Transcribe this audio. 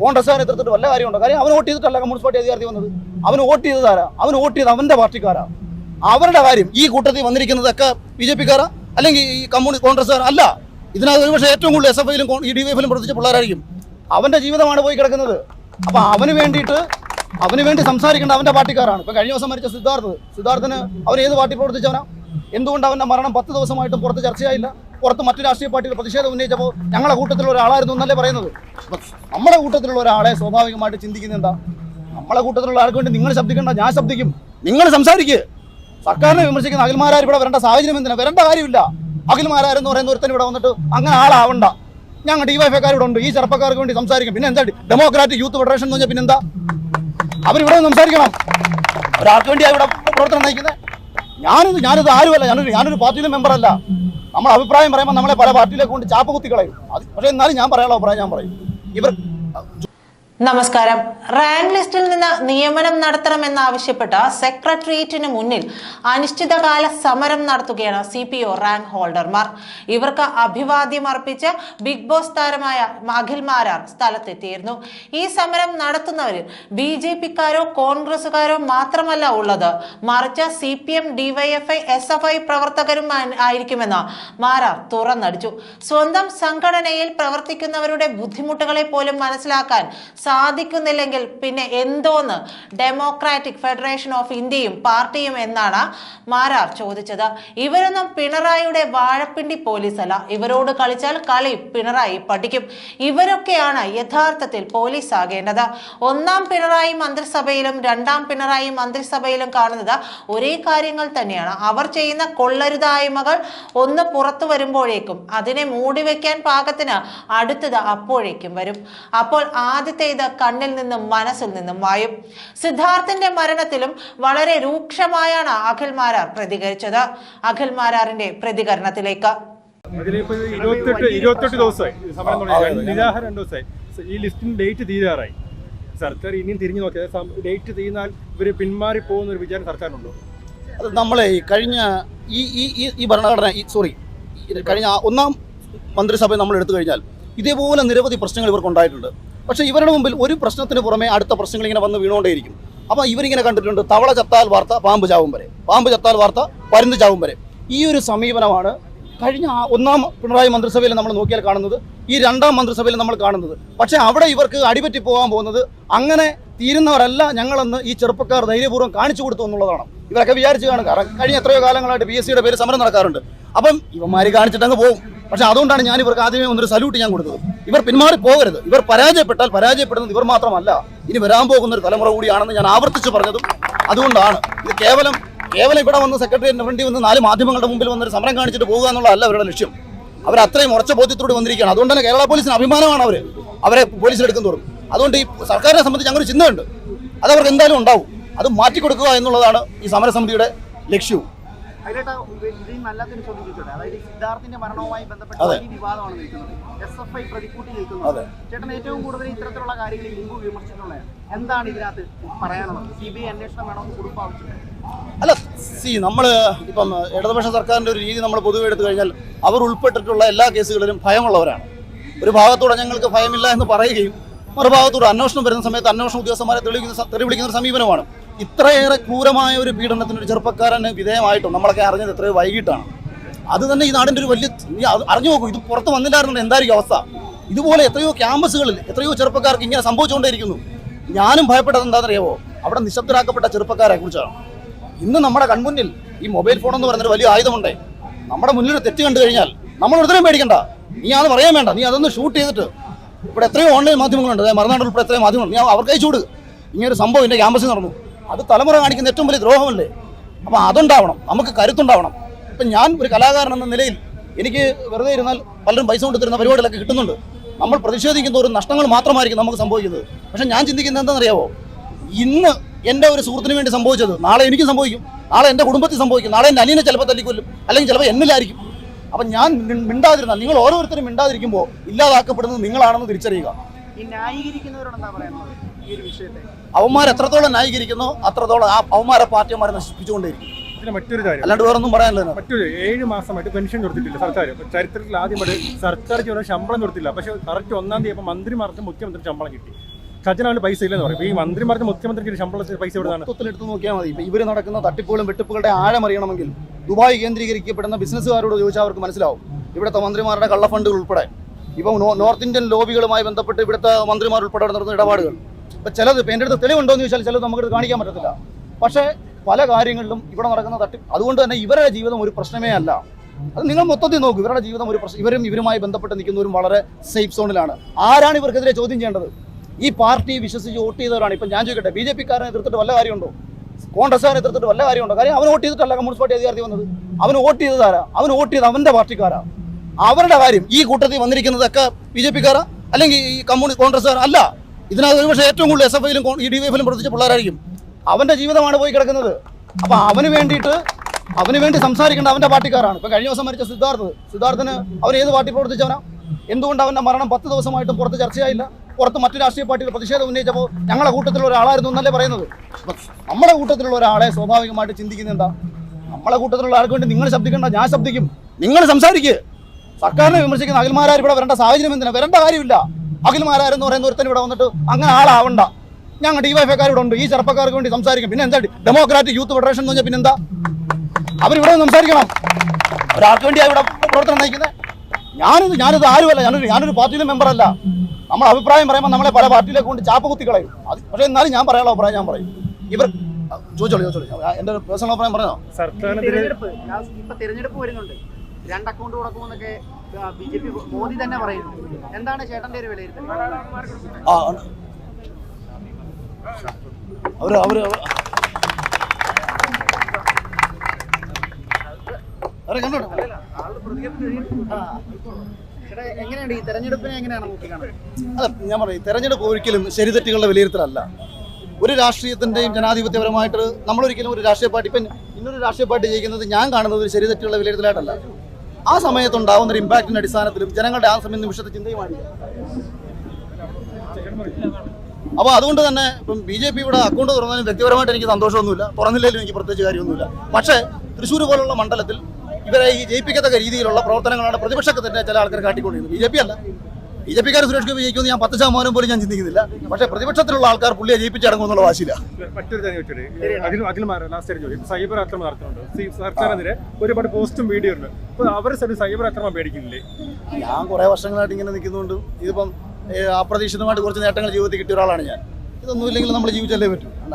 കോൺഗ്രസ്സുകാരെ എതിർത്തിട്ട് വല്ല കാര്യമുണ്ടോ? കാര്യം അവൻ വോട്ട് ചെയ്തിട്ടല്ല കമ്മ്യൂണിസ്റ്റ് പാർട്ടി അധികാരത്തിൽ വന്നത്. അവന് വോട്ട് ചെയ്തതാരാ അവന് വോട്ട് ചെയ്ത് അവന്റെ പാർട്ടിക്കാരാ. അവരുടെ കാര്യം ഈ കൂട്ടത്തിൽ വന്നിരിക്കുന്നതൊക്കെ ബി ജെ പിക്കാരാ? അല്ലെങ്കിൽ ഈ കമ്മ്യൂണി കോൺഗ്രസ്സുകാരാ? അല്ല. ഇതിനകത്ത് ഒരുപക്ഷെ ഏറ്റവും കൂടുതൽ എസ് എഫ് ഐയിലും ഈ ഡി വൈ എഫിലും പ്രവർത്തിച്ച പിള്ളേരായിരിക്കും. അവന്റെ ജീവിതമാണ് പോയി കിടക്കുന്നത്. അപ്പൊ അവന് വേണ്ടിയിട്ട് അവന് വേണ്ടി സംസാരിക്കേണ്ട അവന്റെ പാർട്ടിക്കാരാണ്. ഇപ്പൊ കഴിഞ്ഞ ദിവസം മരിച്ച സിദ്ധാർത്ഥ്. സിദ്ധാർത്ഥന് അവർ ഏത് പാർട്ടി പ്രവർത്തിച്ചവനാ? എന്തുകൊണ്ട് അവന്റെ മരണം പത്ത് ദിവസമായിട്ടും പുറത്ത് ചർച്ചയായില്ല? പുറത്ത് മറ്റു രാഷ്ട്രീയ പാർട്ടികൾ പ്രതിഷേധം ഉന്നയിച്ചപ്പോൾ ഞങ്ങളുടെ കൂട്ടത്തിലുള്ള ഒരാളായിരുന്നു എന്നല്ലേ പറയുന്നത്? നമ്മുടെ കൂട്ടത്തിലുള്ള ഒരാളെ സ്വാഭാവികമായിട്ട് ചിന്തിക്കുന്നത് എന്താ? നമ്മളെ കൂട്ടത്തിലുള്ള ആൾക്ക് വേണ്ടി നിങ്ങൾ ശബ്ദിക്കേണ്ട ഞാൻ ശബ്ദിക്കും. നിങ്ങൾ സംസാരിക്കുക സർക്കാരിനെ വിമർശിക്കുന്ന അഖിൽമാരാർ ഇവിടെ വരേണ്ട സാഹചര്യം എന്തിനാ? വരേണ്ട കാര്യമില്ല. അഖിൽമാരാരെന്ന് പറയുന്ന ഒരുത്തൻ ഇവിടെ വന്നിട്ട് അങ്ങനെ ആളാവണ്ട. ഞങ്ങൾ ഡിവൈഫൈക്കാർ ഇവിടെ ഉണ്ട്. ഈ ചെറുപ്പക്കാർക്ക് വേണ്ടി സംസാരിക്കും. പിന്നെ എന്താ ഡെമോക്രാറ്റിക് യൂത്ത് ഫെഡറേഷൻ എന്ന് പറഞ്ഞാൽ പിന്നെന്താ അവരിവിടെ സംസാരിക്കണം. ഒരാൾക്ക് വേണ്ടിയാണ് ഇവിടെ പ്രവർത്തനം നയിക്കുന്നത് ഞാനിത് ഞാനിത് ആരുമല്ല. ഞാനൊരു ഞാനൊരു പാർട്ടിയിലെ മെമ്പറല്ല നമ്മൾ അഭിപ്രായം പറയുമ്പോൾ നമ്മളെ പല പാർട്ടിയിലേക്ക് കൊണ്ട് ചാപ്പ് കുത്തിക്കളയും പക്ഷേ എന്നാലും ഞാൻ പറയാനുള്ള അഭിപ്രായം ഞാൻ പറയും. ഇവർ നമസ്കാരം. റാങ്ക് ലിസ്റ്റിൽ നിന്ന് നിയമനം നടത്തണമെന്നാവശ്യപ്പെട്ട സെക്രട്ടേറിയറ്റിന് മുന്നിൽ അനിശ്ചിതകാല സമരം നടത്തുകയാണ് സി പി ഒ റാങ്ക് ഹോൾഡർമാർ. ഇവർക്ക് അഭിവാദ്യം അർപ്പിച്ച് ബിഗ് ബോസ് താരമായ അഖിൽ മാരാർ സ്ഥലത്തെത്തിയിരുന്നു. ഈ സമരം നടത്തുന്നവരിൽ ബി ജെ പിക്കാരോ കോൺഗ്രസുകാരോ മാത്രമല്ല ഉള്ളത്. മറിച്ച് C P M DYFI S F I പ്രവർത്തകരും ആയിരിക്കുമെന്ന് മാരാർ തുറന്നടിച്ചു. സ്വന്തം സംഘടനയിൽ പ്രവർത്തിക്കുന്നവരുടെ ബുദ്ധിമുട്ടുകളെ പോലും മനസ്സിലാക്കാൻ സാധിക്കുന്നില്ലെങ്കിൽ പിന്നെ എന്തോന്ന്? ഡെമോക്രാറ്റിക് ഫെഡറേഷൻ ഓഫ് ഇന്ത്യയും പാർട്ടിയും എന്നാണ് മാരാർ ചോദിച്ചത്. ഇവരൊന്നും പിണറായിയുടെ വാഴപ്പിണ്ടി പോലീസല്ല. ഇവരോട് കളിച്ചാൽ കളി പിണറായി പഠിക്കും. ഇവരൊക്കെയാണ് യഥാർത്ഥത്തിൽ പോലീസ് ആകേണ്ടത് ഒന്നാം പിണറായി മന്ത്രിസഭയിലും രണ്ടാം പിണറായി മന്ത്രിസഭയിലും കാണുന്നത് ഒരേ കാര്യങ്ങൾ തന്നെയാണ്. അവർ ചെയ്യുന്ന കൊള്ളരുതായ്മകൾ ഒന്ന് പുറത്തു വരുമ്പോഴേക്കും അതിനെ മൂടിവെക്കാൻ പാകത്തിന് അടുത്തത് അപ്പോഴേക്കും വരും. അപ്പോൾ ആദ്യത്തെ ഇത് കണ്ണിൽ നിന്നും മനസ്സിൽ നിന്നും വായും. സിദ്ധാർത്ഥിന്റെ മരണത്തിലും വളരെ രൂക്ഷമായാണ് അഖിൽ മാരാർ പ്രതികരിച്ചത്. അഖിൽ മാരാറിന്റെ പ്രതികരണത്തിലേക്ക്. അതിലിപ്പോ ഇത് ഇരുപത്തെട്ട് ഇരുപത്തെട്ട് ദിവസമായി. ഇത് സമരം തുടങ്ങി. നിരാഹാരം രണ്ട് ദിവസമായി. ഈ ലിസ്റ്റിന് ഡേറ്റ് തീരാറായി. സർക്കാർ ഇനിയും തിരിഞ്ഞു നോക്കിയത് ഡേറ്റ് തീർന്നാൽ ഇവർ പിന്മാറി പോകുന്ന ഒരു വിചാരം സർക്കാരിനുണ്ടോ? അത് നമ്മളെ ഈ കഴിഞ്ഞ ഈ ഈ ഈ ഈ ഭരണഘടന ഈ സോറി കഴിഞ്ഞ ഒന്നാം മന്ത്രിസഭ നമ്മൾ എടുത്തു കഴിഞ്ഞാൽ ഇതേപോലെ നിരവധി പ്രശ്നങ്ങൾ ഇവർക്ക് ഉണ്ടായിട്ടുണ്ട് പക്ഷേ ഇവരുടെ മുമ്പിൽ ഒരു പ്രശ്നത്തിന് പുറമെ അടുത്ത പ്രശ്നങ്ങൾ ഇങ്ങനെ വന്ന് വീണുകൊണ്ടേയിരിക്കും. അപ്പോൾ ഇവരിങ്ങനെ കണ്ടിട്ടുണ്ട് തവള ചത്താൽ വാർത്ത പാമ്പ് ചാവും വരെ. പാമ്പ് ചത്താൽ വാർത്ത പരുന്ത് ചാവും വരെ. ഈ ഒരു സമീപനമാണ് കഴിഞ്ഞ ഒന്നാം പിണറായി മന്ത്രിസഭയിൽ നമ്മൾ നോക്കിയാൽ കാണുന്നത്. ഈ രണ്ടാം മന്ത്രിസഭയിൽ നമ്മൾ കാണുന്നത്. പക്ഷേ അവിടെ ഇവർക്ക് അടിപറ്റി പോകാൻ പോകുന്നത് അങ്ങനെ തീരുന്നവരല്ല ഞങ്ങളെന്ന് ഈ ചെറുപ്പക്കാർ ധൈര്യപൂർവം കാണിച്ചു കൊടുത്തു എന്നുള്ളതാണ്. ഇവരൊക്കെ വിചാരിച്ചു കാണുക കാരണം കഴിഞ്ഞ എത്രയോ കാലങ്ങളായിട്ട് പി എസ് സിയുടെ പേര് സമരം നടക്കാറുണ്ട്. അപ്പം ഇവന്മാർ കാണിച്ചിട്ടങ്ങ് പോകും പക്ഷേ അതുകൊണ്ടാണ് ഞാൻ ഇവർക്ക് ആദ്യമേ ഒന്നൊരു സല്യൂട്ട് ഞാൻ കൊടുത്തത്. ഇവർ പിന്മാറി പോകരുത്. ഇവർ പരാജയപ്പെട്ടാൽ പരാജയപ്പെടുന്നത് ഇവർ മാത്രമല്ല. ഇനി വരാൻ പോകുന്ന ഒരു തലമുറ കൂടിയാണെന്ന് ഞാൻ ആവർത്തിച്ച് പറഞ്ഞതും അതുകൊണ്ടാണ്. ഇത് കേവലം കേവലം ഇവിടെ വന്ന് സെക്രട്ടറിയുടെ ഫ്രണ്ടിൽ വന്ന് നാല് മാധ്യമങ്ങളുടെ മുമ്പിൽ വന്നൊരു സമരം കാണിച്ചിട്ട് പോകുക എന്നുള്ളതല്ല അവരുടെ ലക്ഷ്യം. അവർ അത്രയും ഉറച്ച ബോധ്യത്തോട് വന്നിരിക്കുകയാണ്. അതുകൊണ്ട് തന്നെ കേരള പോലീസിന് അഭിമാനമാണ് അവർ അവരെ പോലീസിലെടുക്കും തോറും. അതുകൊണ്ട് ഈ സർക്കാരിനെ സംബന്ധിച്ച് അങ്ങനെ ചിന്തയുണ്ട്. അത് അവർക്ക് എന്തായാലും ഉണ്ടാവും. അത് മാറ്റിക്കൊടുക്കുക എന്നുള്ളതാണ് ഈ സമരസമിതിയുടെ ലക്ഷ്യവും. അതിലേട്ടാ ഇതിൽ നല്ലതിന് ചോദ്യം ചോദിച്ചോട്ടെ? അതായത് സിദ്ധാർത്ഥിന്റെ മരണവുമായി ബന്ധപ്പെട്ട. വലിയ വിവാദമാണ് നിൽക്കുന്നത്. എസ് എഫ് ഐ പ്രതിക്കൂട്ടി നിൽക്കുന്നത്. ചേട്ടൻ ഏറ്റവും കൂടുതൽ ഇത്തരത്തിലുള്ള കാര്യങ്ങളിൽ മുമ്പ് വിമർശിച്ചിട്ടുള്ളത് എന്താണ് ഇതിനകത്ത് പറയാനുള്ളത്? സി ബി ഐ അന്വേഷണം വേണമെന്ന് കുടുംബം ആവശ്യപ്പെട്ടു. അല്ല സി നമ്മൾ ഇപ്പം ഇടതുപക്ഷ സർക്കാരിന്റെ ഒരു രീതി നമ്മൾ പൊതുവെ എടുത്തു കഴിഞ്ഞാൽ അവർ ഉൾപ്പെട്ടിട്ടുള്ള എല്ലാ കേസുകളിലും ഭയമുള്ളവരാണ്. ഒരു ഭാഗത്തൂടെ ഞങ്ങൾക്ക് ഭയമില്ല എന്ന് പറയുകയും മറുഭാഗത്തൂടെ അന്വേഷണം വരുന്ന സമയത്ത് അന്വേഷണ ഉദ്യോഗസ്ഥന്മാരെ തെളിവിക്കുന്ന തെളിവിളിക്കുന്ന ഒരു സമീപനമാണ്. ഇത്രയേറെ ക്രൂരമായ ഒരു പീഡനത്തിന് ഒരു ചെറുപ്പക്കാരന് വിധേയമായിട്ടും നമ്മളൊക്കെ അറിഞ്ഞത് എത്രയോ വൈകിട്ടാണ്. അത് തന്നെ ഈ നാടിന്റെ ഒരു വലിയ അറിഞ്ഞു നോക്കൂ ഇത് പുറത്ത് വന്നില്ലായിരുന്നു എന്തായിരിക്കും അവസ്ഥ. ഇതുപോലെ എത്രയോ ക്യാമ്പസുകളിൽ എത്രയോ ചെറുപ്പക്കാർക്ക് ഇങ്ങനെ സംഭവിച്ചുകൊണ്ടേയിരിക്കുന്നു. ഞാനും ഭയപ്പെട്ടത് എന്താണെന്നറിയാവോ? അവിടെ നിശബ്ദരാക്കപ്പെട്ട ചെറുപ്പക്കാരെ കുറിച്ചാണ്. ഇന്ന് നമ്മുടെ കൺമുന്നിൽ ഈ മൊബൈൽ ഫോൺ എന്ന് പറയുന്നൊരു വലിയ ആയുധമുണ്ടേ. നമ്മുടെ മുന്നിൽ തെറ്റ് കണ്ടു കഴിഞ്ഞാൽ നമ്മൾ ഒരുത്തരം പേടിക്കണ്ട. നീ അത് പറയാൻ വേണ്ട. നീ അതൊന്ന് ഷൂട്ട് ചെയ്തിട്ട് ഇവിടെ എത്രയോ ഓൺലൈൻ മാധ്യമങ്ങളുണ്ട്. മറുനാട് ഉൾപ്പെടെ എത്രയോ മാധ്യമങ്ങളുണ്ട്. നീ അവർക്ക് അയച്ചു കൊടുക്കുക ഇങ്ങനെ ഒരു സംഭവം എന്റെ ക്യാമ്പസിൽ നടന്നു. അത് തലമുറ കാണിക്കുന്ന ഏറ്റവും വലിയ ദ്രോഹമല്ലേ? അപ്പോൾ അതുണ്ടാവണം. നമുക്ക് കരുത്തുണ്ടാവണം. ഇപ്പം ഞാൻ ഒരു കലാകാരൻ എന്ന നിലയിൽ എനിക്ക് വെറുതെ ഇരുന്നാൽ പലരും പൈസ കൊണ്ട് തരുന്ന പരിപാടികളൊക്കെ കിട്ടുന്നുണ്ട്. നമ്മൾ പ്രതിഷേധിക്കുന്ന ഒരു നഷ്ടങ്ങൾ മാത്രമായിരിക്കും നമുക്ക് സംഭവിക്കുന്നത്. പക്ഷേ ഞാൻ ചിന്തിക്കുന്നത് എന്താണെന്നറിയാവോ? ഇന്ന് എന്റെ ഒരു സുഹൃത്തിന് വേണ്ടി സംഭവിച്ചത് നാളെ എനിക്ക് സംഭവിക്കും. നാളെ എന്റെ കുടുംബത്തിൽ സംഭവിക്കും. നാളെ എന്റെ അനിയനെ ചിലപ്പോൾ തല്ലിക്കൊല്ലും. അല്ലെങ്കിൽ ചിലപ്പോൾ എന്നിലായിരിക്കും. അപ്പം ഞാൻ മിണ്ടാതിരുന്നാൽ നിങ്ങൾ ഓരോരുത്തരും മിണ്ടാതിരിക്കുമ്പോൾ ഇല്ലാതാക്കപ്പെടുന്നത് നിങ്ങളാണെന്ന് തിരിച്ചറിയുക. ഈ ന്യായീകരിക്കുന്നവരോട് എന്താ പറയുന്നത് അവന്മാർ എത്രത്തോളം ന്യായീകരിക്കുന്നു അത്രത്തോളം ആ അവന്മാരെ പാർട്ടിമാരെ നശിപ്പിച്ചുകൊണ്ടേയിരിക്കും മറ്റൊരു കാര്യം. അല്ലാണ്ട് വേറൊന്നും പറയാനില്ല. മറ്റൊരു ഏഴ് മാസമായിട്ട് പെൻഷൻ കൊടുത്തിട്ടില്ല സർക്കാർ ചരിത്രത്തിൽ ആദ്യമായിട്ട് സർക്കാർ ചെയ്യുന്ന ശമ്പളം കൊടുത്തില്ല. പക്ഷെ കറക്റ്റ് ഒന്നാം തീയതി അപ്പോൾ മന്ത്രിമാർക്ക് മുഖ്യമന്ത്രി ശമ്പളം കിട്ടി. ഖജനാവിൽ പൈസ ഇല്ലെന്ന് പറയും. ഈ മന്ത്രിമാർക്ക് മുഖ്യമന്ത്രിക്ക് ശമ്പളത്തിന് പൈസ എവിടെയാണ് മൊത്തത്തിൽ എടുത്ത് നോക്കിയാൽ മതി. ഇവർ ഇവർ നടക്കുന്ന തട്ടിപ്പുകളും വെട്ടിപ്പുകളുടെ ആഴം അറിയണമെങ്കിൽ ദുബായ് കേന്ദ്രീകരിക്കപ്പെടുന്ന ബിസിനസ്സുകാരോട് ചോദിച്ചാൽ അവർക്ക് മനസ്സിലാവും. ഇവിടുത്തെ മന്ത്രിമാരുടെ കള്ളഫണ്ടുകൾ ഉൾപ്പെടെ. ഇപ്പം നോർത്ത് ഇന്ത്യൻ ലോബികളുമായി ബന്ധപ്പെട്ട് ഇവിടുത്തെ മന്ത്രിമാർ ഉൾപ്പെടെ നടത്തുന്ന ഇടപാടുകൾ. ഇപ്പൊ ചിലത് എന്റെ അടുത്ത് തെളിവുണ്ടോ എന്ന് ചോദിച്ചാൽ ചിലത് നമുക്ക് കാണിക്കാൻ പറ്റത്തില്ല. പക്ഷേ പല കാര്യങ്ങളിലും ഇവിടെ നടക്കുന്ന തട്ടി അതുകൊണ്ട് തന്നെ ഇവരുടെ ജീവിതം ഒരു പ്രശ്നമേ അല്ല. അത് നിങ്ങൾ മൊത്തത്തിൽ നോക്കും ഇവരുടെ ജീവിതം ഒരു പ്രശ്നം ഇവരും ഇവരുമായി ബന്ധപ്പെട്ട് നിൽക്കുന്നവരും വളരെ സേഫ് സോണിലാണ് ആരാണ് ഇവർക്കെതിരെ ചോദ്യം ചെയ്യേണ്ടത്? ഈ പാർട്ടി വിശ്വസിച്ച് വോട്ട് ചെയ്തവരാണ്. ഇപ്പം ഞാൻ ചോദിക്കട്ടെ ബി ജെ പിക്കാരനെ എതിർത്തിട്ട് വല്ല കാര്യമുണ്ടോ? കോൺഗ്രസ്സുകാരെ എതിർത്തിട്ട് വല്ല കാര്യമുണ്ടോ? കാര്യം അവൻ വോട്ട് ചെയ്തിട്ടല്ല കമ്മ്യൂണിസ്റ്റ് പാർട്ടി അധികാരത്തിൽ വന്നത്. അവൻ വോട്ട് ചെയ്തതാരാ അവൻ വോട്ട് ചെയ്ത് അവന്റെ പാർട്ടിക്കാരാ. അവരുടെ കാര്യം ഈ കൂട്ടത്തിൽ വന്നിരിക്കുന്നതൊക്കെ ബി ജെ പിക്കാരാ? അല്ലെങ്കിൽ ഈ കമ്മ്യൂണിസ്റ്റ് കോൺഗ്രസ്സുകാർ അല്ല. ഇതിനകത്ത് ഒരുപക്ഷെ ഏറ്റവും കൂടുതൽ എസ് എഫ് ഐയിലും ഈ ഡി എഫിലും പ്രവർത്തിച്ച പിള്ളേരായിരിക്കും. അവന്റെ ജീവിതമാണ് പോയി കിടക്കുന്നത്. അപ്പോൾ അവന് വേണ്ടിയിട്ട് അവന് വേണ്ടി സംസാരിക്കേണ്ട അവന്റെ പാർട്ടിക്കാരാണ്. ഇപ്പം കഴിഞ്ഞ ദിവസം മരിച്ച സിദ്ധാർത്ഥ്. സിദ്ധാർത്ഥന് അവൻ ഏത് പാർട്ടി പ്രവർത്തിച്ചവനാ? എന്തുകൊണ്ട് അവന്റെ മരണം പത്ത് ദിവസമായിട്ടും പുറത്ത് ചർച്ചയായില്ല. പുറത്ത് മറ്റു രാഷ്ട്രീയ പാർട്ടികൾ പ്രതിഷേധം ഉന്നയിച്ചപ്പോൾ ഞങ്ങളുടെ കൂട്ടത്തിലുള്ള ഒരാളായിരുന്നു എന്നല്ലേ പറയുന്നത്. നമ്മുടെ കൂട്ടത്തിലുള്ള ഒരാളെ സ്വാഭാവികമായിട്ട് ചിന്തിക്കുന്നത് എന്താ? നമ്മളെ കൂട്ടത്തിലുള്ള ആൾക്ക് വേണ്ടി നിങ്ങൾ ശബ്ദിക്കേണ്ട ഞാൻ ശബ്ദിക്കും. നിങ്ങൾ സംസാരിക്കുക സർക്കാരിനെ വിമർശിക്കുന്ന അഖിൽമാരാർ ഇവിടെ വരേണ്ട സാഹചര്യം എന്തിനാ? വരേണ്ട കാര്യമില്ല. അഖിൽമാരാരെന്ന് പറയുന്ന ഒരുത്തൻ ഇവിടെ വന്നിട്ട് അങ്ങനെ ആളാവണ്ട. ഞങ്ങൾ ഡിവൈഫൈക്കാർ ഇവിടെ ഉണ്ട് ഈ ചെറുപ്പക്കാർക്ക് വേണ്ടി സംസാരിക്കും. പിന്നെ എന്താ ഡെമോക്രാറ്റിക് യൂത്ത് ഫെഡറേഷൻ എന്ന് പറഞ്ഞാൽ പിന്നെന്താ അവരിവിടെ സംസാരിക്കണം. ഒരാൾക്ക് വേണ്ടിയാണ് ഇവിടെ പ്രവർത്തനം നയിക്കുന്നത് ഞാനിത് ഞാനിത് ആരുമല്ല ഞാനൊരു ഞാനൊരു പാർട്ടിയിലെ മെമ്പറല്ല. നമ്മൾ അഭിപ്രായം പറയുമ്പോൾ നമ്മളെ പല പാർട്ടിയിലേക്ക് കൊണ്ട് ചാപ്പ കുത്തി കളയും. അത് പക്ഷേ എന്നാലും ഞാൻ പറയാനുള്ള അഭിപ്രായം ഞാൻ പറയും. ഇവർ ചോദിച്ചോളൂ ചോദിച്ചോളൂ. എന്റെ പേഴ്സണൽ അഭിപ്രായം പറഞ്ഞോ? സർക്കാരിനെതിരെ തിരഞ്ഞെടുപ്പ് വരുന്നുണ്ട്. രണ്ട് അക്കൗണ്ട് കൊടുക്കുമെന്നൊക്കെ ബി ജെ പി മോദി തന്നെ പറയുന്നു. എന്താണ് ചേട്ടന്റെ ഒരു വിലയിരുത്തൽ? അവർ അവർ അവരെ. കണ്ടോട്ടെ? ആ. ചേട്ടാ എങ്ങനെയുണ്ട് ഈ തെരഞ്ഞെടുപ്പിനെ എങ്ങനെയാണ് നോക്കിക്കാണുന്നത് അല്ല ഞാൻ പറയും തെരഞ്ഞെടുപ്പ് ഒരിക്കലും ശരിതെറ്റുകളുടെ വിലയിരുത്തലല്ല. ഒരു രാഷ്ട്രീയത്തിന്റെയും ജനാധിപത്യപരമായിട്ട് നമ്മളൊരിക്കലും ഒരു രാഷ്ട്രീയ പാർട്ടി ഇപ്പം ഇന്നൊരു രാഷ്ട്രീയ പാർട്ടി ജയിക്കുന്നത് ഞാൻ കാണുന്നത് ഒരു ശരിതെറ്റുകളുടെ വിലയിരുത്തലായിട്ടല്ല. ആ സമയത്തുണ്ടാവുന്ന ഒരു ഇമ്പാക്റ്റിന്റെ അടിസ്ഥാനത്തിലും ജനങ്ങളുടെ ആ സമയം നിമിഷത്തെ ചിന്തയുമാണ് അപ്പോൾ അതുകൊണ്ട് തന്നെ ഇപ്പം ബി ജെ പി ഇവിടെ അക്കൗണ്ട് തുറന്നതിന് വ്യക്തിപരമായിട്ട് എനിക്ക് സന്തോഷമൊന്നുമില്ല. തുറന്നില്ലെങ്കിലും എനിക്ക് പ്രത്യേകിച്ച് കാര്യമൊന്നുമില്ല. പക്ഷേ തൃശ്ശൂർ പോലുള്ള മണ്ഡലത്തിൽ ഇവരെ ഈ ജയിപ്പിക്കത്തക്ക രീതിയിലുള്ള പ്രവർത്തനങ്ങളാണ് പ്രതിപക്ഷത്തെ തന്നെ ചില ആൾക്കാർ കാട്ടിക്കൊണ്ടിരുന്നത്. ബി ജെ പി അല്ല. ബി ജെ പിക്കാർ സുരേഷ് ഗോപി ജയിക്കുമെന്ന് ഞാൻ പത്ത് ശതമാനം പോലും ഞാൻ ചിന്തിക്കുന്നില്ല. പക്ഷേ പ്രതിപക്ഷത്തിലുള്ള ആൾക്കാർ പുള്ളിയെ ജയിപ്പിച്ചടങ്ങുമെന്നുള്ള വാശിയില്ല. സൈബർ ആക്രമണം നടത്തുന്നുണ്ട്? സി- സർക്കാരിനെതിരെ ഒരുപാട് പോസ്റ്റും വീഡിയോ ഉണ്ട് അപ്പോൾ അവർ സൈബർ ആക്രമണം പേടിക്കുന്നില്ലേ? ഞാൻ കുറേ വർഷങ്ങളായിട്ട് ഇങ്ങനെ നിൽക്കുന്നുണ്ട് ഇതിപ്പം അപ്രതീക്ഷിതമായിട്ട് കുറച്ച് നേട്ടങ്ങൾ ജീവിതത്തിൽ കിട്ടിയ ഒരാളാണ് ഞാൻ. ഇതൊന്നും ഇല്ലെങ്കിൽ നമ്മൾ ജീവിച്ചല്ലേ പറ്റൂ. അല്ല